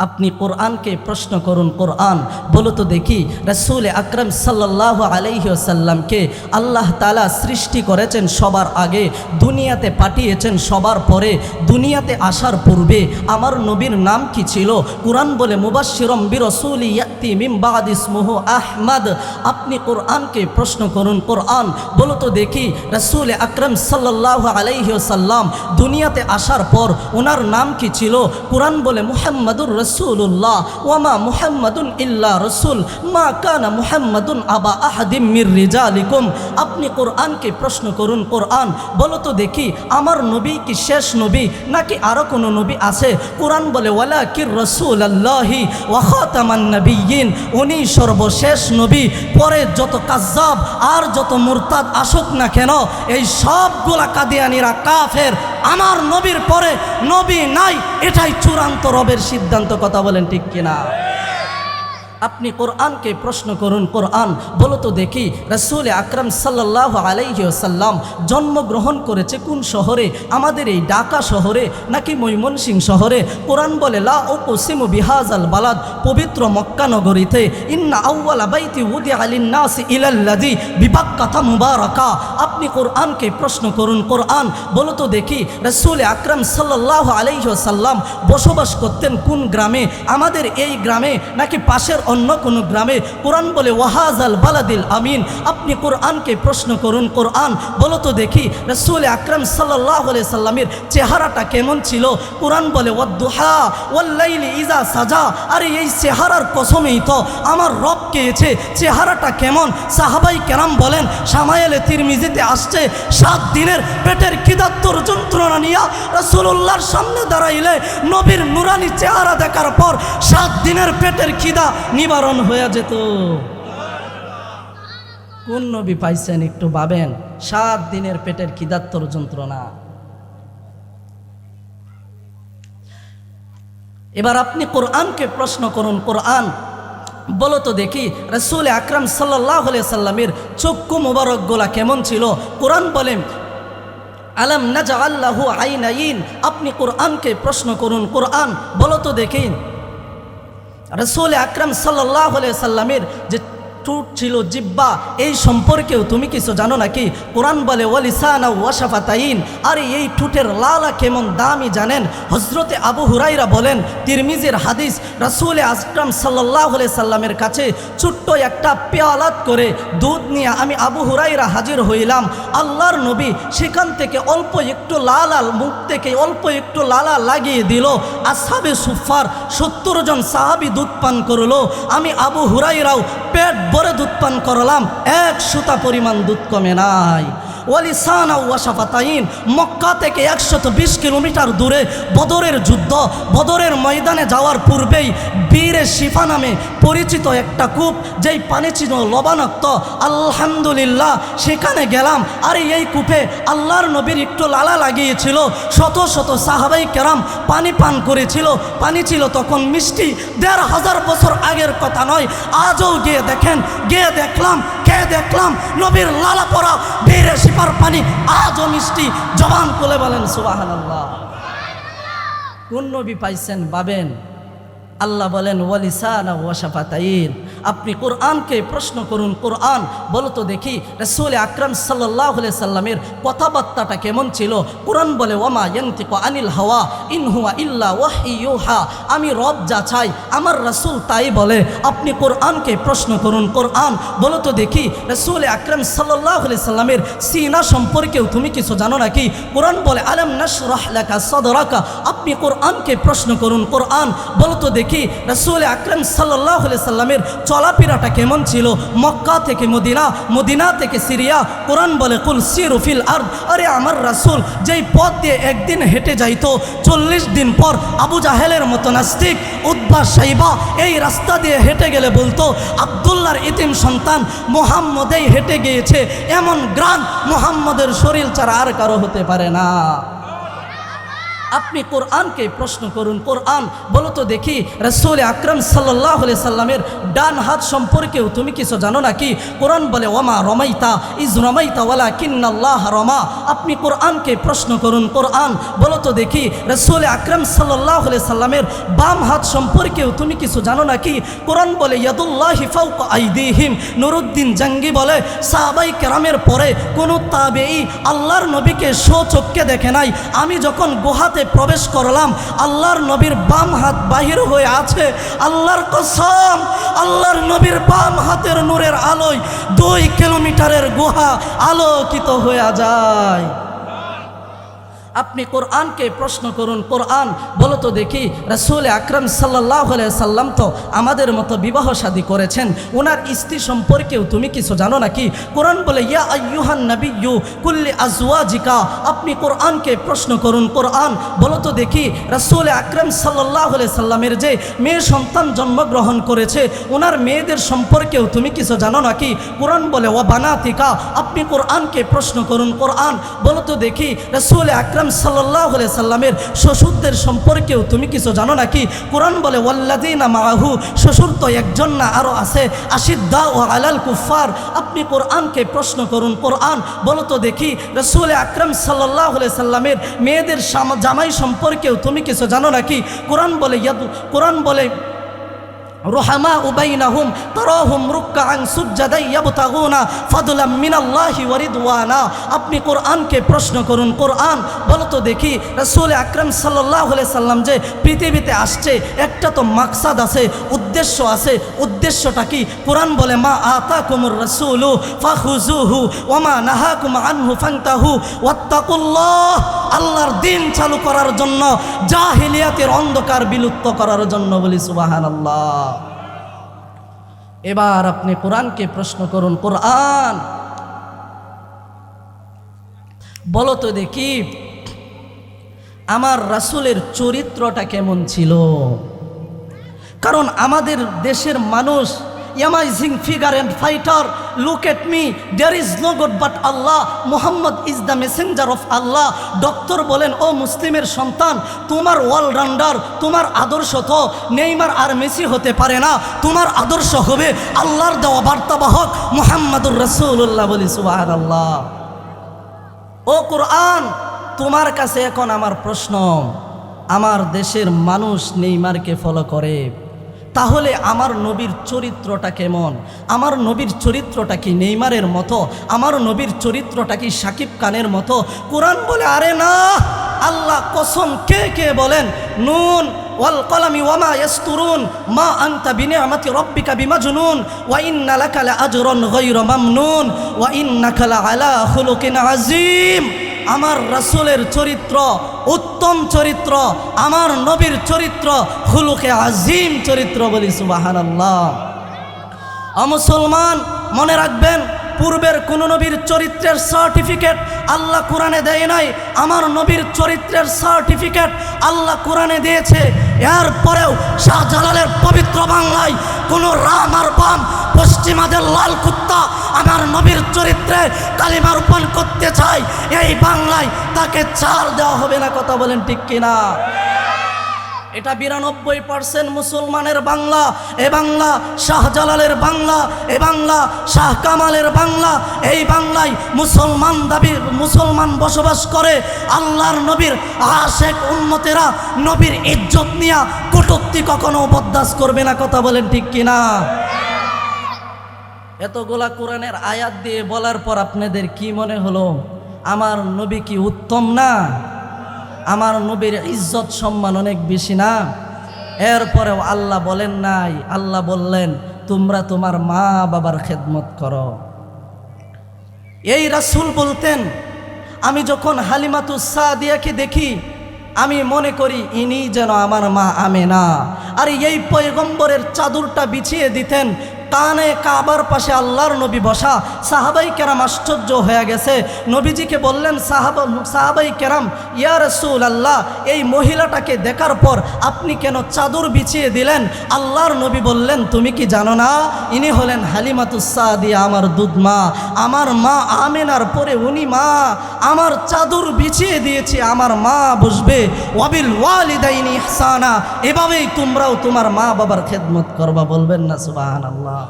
আপনি কোরআনকে প্রশ্ন করুন, কোরআন। বলো তো দেখি, রসুল আকরম সাল্লাহ আলাইসাল্লামকে আল্লাহ তালা সৃষ্টি করেছেন সবার আগে, দুনিয়াতে পাঠিয়েছেন সবার পরে, দুনিয়াতে আসার পূর্বে। আমার নবীর নাম কি ছিল? কোরআন বলে মুবাশিরম বিরসুল ইয়াতি মিমবাদ ইসমুহ আহমদ। আপনি কোরআনকে প্রশ্ন করুন, কোরআন। বলো তো দেখি, রসুল আকরম সাল্লাহ আলাইসাল্লাম দুনিয়াতে আসার পর ওনার নাম কি ছিল? কোরআন বলে, মুহাম্মদুর রসুল্লাহ ওয়ামা মুহাম্মাদুন ইল্লা রসুল, মা কানা মুহাম্মাদুন আবা আহাদিম মির রিজালিকুম। আপনি কোরআনকে প্রশ্ন করুন, কোরআন, বলো তো দেখি, আমার নবী কি শেষ নবী, নাকি আরও কোনো নবী আছে? কোরআন বলে ওয়ালা কির রসুল আল্লাহি ওয়াখাতামান নবীন উনি সর্বশেষ নবী, পরে যত কাজ্জাব আর যত মুরতাদ আসুক না কেন, এই সবগুলা কাদিয়ানিরা কাফের আমার নবীর পরে নবী নাই এটাই চূড়ান্ত রবের সিদ্ধান্ত কথা বলেন ঠিক কিনা? আপনি কোরআনকে প্রশ্ন করুন, কোরআন, বলো তো দেখি, রসুল আকরম সাল্লাহ আলাইসাল্লাম জন্মগ্রহণ করেছে কোন শহরে? আমাদের এই ঢাকা শহরে নাকি ময়মনসিং শহরে? কোরআন বলে, লা ও কসিমু বিহাজ আল বালাদ, পবিত্র মক্কা নগরীতে, ইন্না আউ্বালা বাইতি উদি আলিন নাস ইলাল্লাদি বিবাক কথা মুবারকা। আপনি কোরআনকে প্রশ্ন করুন, কোরআন, বলো তো দেখি, রসুল আকরম সাল্লাহ আলাইসাল্লাম বসবাস করতেন কোন গ্রামে? আমাদের এই গ্রামে নাকি পাশের অন্য কোনো গ্রামে কোরআন বলে ওয়াহাজ আল বালাদিল আমিন। আপনি কোরআনকে প্রশ্ন করুন, কোরআন, বলো তো দেখি, রসুল আকরম সাল্লাহ সাল্লামের চেহারাটা কেমন ছিল? কোরআন বলে, ওয়াদ্দুহা, ওয়াল্লাইলি ইজা সাজা। আরে, এই চেহারার কসমেই তো, আমার রব কেয়েছে, চেহারাটা কেমন? সাহাবাই কেরাম বলেন, সামায়েলে তিরমিজিতে আসছে, সাত দিনের পেটের কিদাত্তর যন্ত্রণা নিয়া রসুল্লাহর সামনে দাঁড়াইলে নবীর নুরানি চেহারা দেখার পর সাত দিনের পেটের খিদা নিবারণ হয়ে যেত। কোন নবী পাইছেন একটু ভাবেন, সাত দিনের পেটের খিদাত্তর যন্ত্রণা? এবার আপনি কোরআনকে প্রশ্ন করুন, কোরআন, বলো তো দেখি, রসুল আকরাম সাল্লাহ সাল্লামের চক্ষু মোবারকগুলা কেমন ছিল? কোরআন বলেন, আলম নাজা আল্লাহ আইন আইন আপনি কোরআনকে প্রশ্ন করুন, কোরআন, বলো তো দেখি। রসুল আকরম সাল্লাহ সাল্লামের যে টুট ছিল জিব্বা। এই সম্পর্কেও তুমি কিছু জানো নাকি? কোরআন বলে, ওয়ালিসানা ওয়াশাফাতাইন আর, এই ঠুটের লালা কেমন দামি জানেন? হজরতে আবু হুরাইরা বলেন, তিরমিজের হাদিস রাসুল আকরাম সাল্লাহ সাল্লামের কাছে ছোট্ট একটা পেয়ালাত করে দুধ নিয়ে আমি আবু হুরাইরা হাজির হইলাম। আল্লাহর নবী সেখান থেকে অল্প একটু লালাল মুখ থেকে অল্প একটু লালা লাগিয়ে দিল। আসাবে সুফার সত্তর জন সাহাবি দুধ পান করল। আমি আবু হুরাইরাও পেট পান করলাম এক সুতা পরিমাণ দুধ কমে নাই। ওয়ালিসানা ওয়াশাফাতাইন মক্কা থেকে একশত বিশ কিলোমিটার দূরে বদরের যুদ্ধ, বদরের ময়দানে যাওয়ার পূর্বেই বীরে শিফা নামে পরিচিত একটা কূপ, যেই পানি ছিল লবণাক্ত। আলহামদুলিল্লাহ, সেখানে গেলাম। আর এই কূপে আল্লাহর নবীর একটু লালা লাগিয়েছিল। শত শত সাহাবাই কেরাম পানি পান করেছিল। পানি ছিল তখন মিষ্টি। দেড় হাজার বছর আগের কথা নয়, আজও গিয়ে দেখেন, গিয়ে দেখলাম কে দেখলাম, নবীর লালা পরা বীরে শিপার পানি আজও মিষ্টি। জবান কোলে বলেন সুবাহান আল্লাহ কোন নবী পাইছেন বাবেন আল্লাহ বলেন ওয়ালিসানা ওয়াশাফাতাইন আপনি কোরআনকে প্রশ্ন করুন, কোরআন, বলো তো দেখি, রসুল আকরম সাল্লাহ সাল্লামের কথাবার্তাটা কেমন ছিল? কোরআন বলে, ওমা ইয়ন্তিক আনিল হাওয়া ইনহুয়া ইল্লা ওয়াহিউহা আমি রব যা চাই, আমার রসুল তাই বলে। আপনি কোরআনকে প্রশ্ন করুন, কোরআন, বলো তো দেখি, রসুল আকরম সাল্লাহ সাল্লামের সিনা সম্পর্কেও তুমি কিছু জানো নাকি? কোরআন বলে, আলম নশরাহ লাকা সদরাকা। আপনি কোরআনকে প্রশ্ন করুন, কোরআন, বলো তো দেখি, রসুল আকরম সাল্লাহ সাল্লামের চলাফেরাটা কেমন ছিল? মক্কা থেকে মদিনা মদিনা থেকে সিরিয়া। কোরআন বলে, কুল সিরুফিল আর আরে আমার রাসুল, যেই পথ দিয়ে একদিন হেঁটে যাইতো, চল্লিশ দিন পর আবু জাহেলের মতো নাস্তিক উদ্বা সাইবা, এই রাস্তা দিয়ে হেঁটে গেলে বলতো আবদুল্লার ইতিম সন্তান মোহাম্মদেই হেঁটে গিয়েছে। এমন গ্রাম মোহাম্মদের শরীর ছাড়া আর কারও হতে পারে না। আপনি কোরআনকে প্রশ্ন করুন। কোরআন, বলো তো দেখি, রসুল আকরম সাল্লাহ সাল্লামের ডান হাত সম্পর্কেও তুমি কিছু জানো নাকি? কোরআন বলে, ওমা রমাইতা, ইজ রমাইতা ওয়ালা কিন্নাল্লাহ রমা। আপনি কোরআনকে প্রশ্ন করুন। কোরআন, বলো তো দেখি, রসুল আকরম সাল্লাহ সাল্লামের বাম হাত সম্পর্কেও তুমি কিছু জানো নাকি? কোরআন বলে, ইয়াদুল্লাহ হিফাউক আইদিহিম। নুরুদ্দিন জাঙ্গি বলে, সাহাবাই কেরামের পরে কোনো তাবেই আল্লাহর নবীকে চোখকে দেখে নাই। আমি যখন গুহাতে প্রবেশ করলাম, আল্লাহর নবীর বাম হাত বাহির হয়ে আছে, আল্লাহর কসম, আল্লাহর নবীর বাম হাতের নূরের আলোয় দুই কিলোমিটারের গুহা আলোকিত হয়ে যায়। আপনি কোরআনকে প্রশ্ন করুন, কোরআন, বলো তো দেখি, রসুল আকরম সাল্লাহ সাল্লাম তো আমাদের মতো বিবাহ শাদী করেছেন। ওনার স্ত্রী সম্পর্কেও তুমি কিছু জানো নাকি? কোরআন বলে, ইয়া আয়ুহান নবী ইউ কুল্লি আজওয়াজিকা। আপনি কোরআনকে প্রশ্ন করুন, কোরআন, বলো তো দেখি, রসুল আকরম সাল্লাহ সাল্লামের যে মেয়ে সন্তান জন্মগ্রহণ করেছে ওনার মেয়েদের সম্পর্কেও তুমি কিছু জানো নাকি? কোরআন বলে ও বানাতিকা। আপনি কোরআনকে প্রশ্ন করুন, কোরআন, বলো তো দেখি, রসুল আকরম সাল্লাহ সাল্লামের শ্বশুরদের সম্পর্কেও তুমি কিছু জানো নাকি? কোরআন বলে ওয়াল্লাদিনা মাহু শ্বশুর তো একজন না আরও আছে। আশিদ্দা ও আলাল কুফার আপনি কোরআনকে প্রশ্ন করুন। কোরআন, বলো তো দেখি, রসুল আকরম সাল্লাহ সাল্লামের মেয়েদের জামাই সম্পর্কেও তুমি কিছু জানো নাকি? কোরআন বলে কোরআন বলে রোহামা উবাইনাহুম তরহুম রুক্কাআন সুজ্জাদাই ইয়াবতাগুনা, ফাদলাম মিনাল্লাহি ওয়া রিদওয়ানা। আপনি কোরআনকে প্রশ্ন করুন, কোরআন বলতো দেখি, রাসূল আকরাম আলাইহি সাল্লাম যে পৃথিবীতে আসছে, একটা তো মাকসাদ আছে, উদ্দেশ্য আছে উদ্দেশ্যটা কি? কোরআন বলে, মা আতাকুমুর রাসূলু ফাখুজুহু ওয়া মা নাহাকুম আনহু ফান্তাহু ওয়াত্তাকুল্লাহ। আল্লাহর দিন চালু করার জন্য, জাহিলিয়াতের অন্ধকার বিলুপ্ত করার জন্য বলি, সুবহানাল্লাহ। এবার আপনি কোরআনকে প্রশ্ন করুন, কোরআন? বলো তো দেখি, আমার রাসূলের চরিত্রটা কেমন ছিল? কারণ আমাদের দেশের মানুষ amazing figure and fighter look at me there is no god but Allah Mohammad is the messenger of Allah doctor বলেন, ও মুসলিমের সন্তান, তোমার অলরাউন্ডার তোমার আদর্শ তো নেইমার আর মেসি হতে পারে না, তোমার আদর্শ হবে আল্লাহর দেওয়া বার্তাবাহক মোহাম্মদুর রসুল্লাহ বলি সুবাহ আল্লাহ ও কোরআন, তোমার কাছে এখন আমার প্রশ্ন, আমার দেশের মানুষ নেইমারকে ফলো করে। তাহলে আমার নবীর চরিত্রটা কেমন? আমার নবীর চরিত্রটা কি নেইমারের মতো? আমার নবীর চরিত্রটা কি সাকিব খানের মতো? কোরআন বলে, আরে না, আল্লাহ কসম, কে কে বলেন? নুন, ওয়াল কলামি ওয়ামা ইয়াসতুরুন, মা আনতা বিনিআমাতি রাব্বিকা বিমাজনুন, ওয়া ইন্না লাকা লাআজরান গায়রা মামনুন, ওয়া ইন্নাকা লাআলা খুলুকিন আযীম। আমার রাসূলের চরিত্র, উত্তম চরিত্র, আমার নবীর চরিত্র খুলুকে আজিম চরিত্র বলি সুবহানাল্লাহ। মুসলমান, মনে রাখবেন, পূর্বের কোন নবীর চরিত্রের সার্টিফিকেট আল্লাহ কোরআনে দেয় নাই, আমার নবীর চরিত্রের সার্টিফিকেট আল্লাহ কোরআনে দিয়েছে, এরপরেও শাহজালালের পবিত্র বাংলায় কোনো বাম পশ্চিমাদের লাল কুত্তা আমার নবীর চরিত্রে কালিমা রূপণ করতে চায়, এই বাংলায় তাকে ছাড় দেওয়া হবে না, কথা বলেন ঠিক কিনা? এটা বিরানব্বই পার্সেন্ট মুসলমানের বাংলা, এ বাংলা শাহজালালের বাংলা, এ বাংলা শাহ কামালের বাংলা, এই বাংলায় মুসলমান দাবি, মুসলমান বসবাস করে আল্লাহর নবীর আশেক উন্মতেরা নবীর ইজ্জত নিয়া কটুক্তি কখনো বরদাস করবে না, কথা বলেন ঠিক কিনা? এতগুলা কোরআনের আয়াত দিয়ে বলার পর আপনাদের কি মনে হলো? আমার নবী কি উত্তম না? আমার নবীর ইজ্জত সম্মান অনেক বেশি না? এরপরেও আল্লাহ বলেন নাই। আল্লাহ বললেন, তোমরা তোমার মা বাবার খেদমত করো। এই রাসূল বলতেন, আমি যখন হালিমাতু সাদিয়াকে দেখি, আমি মনে করি ইনি যেন আমার মা আমেনা। আর এই পয়গম্বরের চাদরটা বিছিয়ে দিতেন কানে কাবার পাশে আল্লাহর নবী বসা। সাহাবাই কেরাম আশ্চর্য হয়ে গেছে। নবীজিকে বললেন, সাহাবা, সাহাবাই কেরাম, ইয়া রসুল আল্লাহ এই মহিলাটাকে দেখার পর আপনি কেন চাদর বিছিয়ে দিলেন? আল্লাহর নবী বললেন, তুমি কি জানো না? ইনি হলেন হালিমাতুসাদিয়া আমার দুধ মা। আমার মা আমেনার পরে উনি মা। আমার চাদর বিছিয়ে দিয়েছি, আমার মা বসবে ওয়াবিল ওয়ালিদাইনি ইহসানা। এভাবেই তোমরাও তোমার মা বাবার খেদমত করবা, বলবেন না সুবাহান আল্লাহ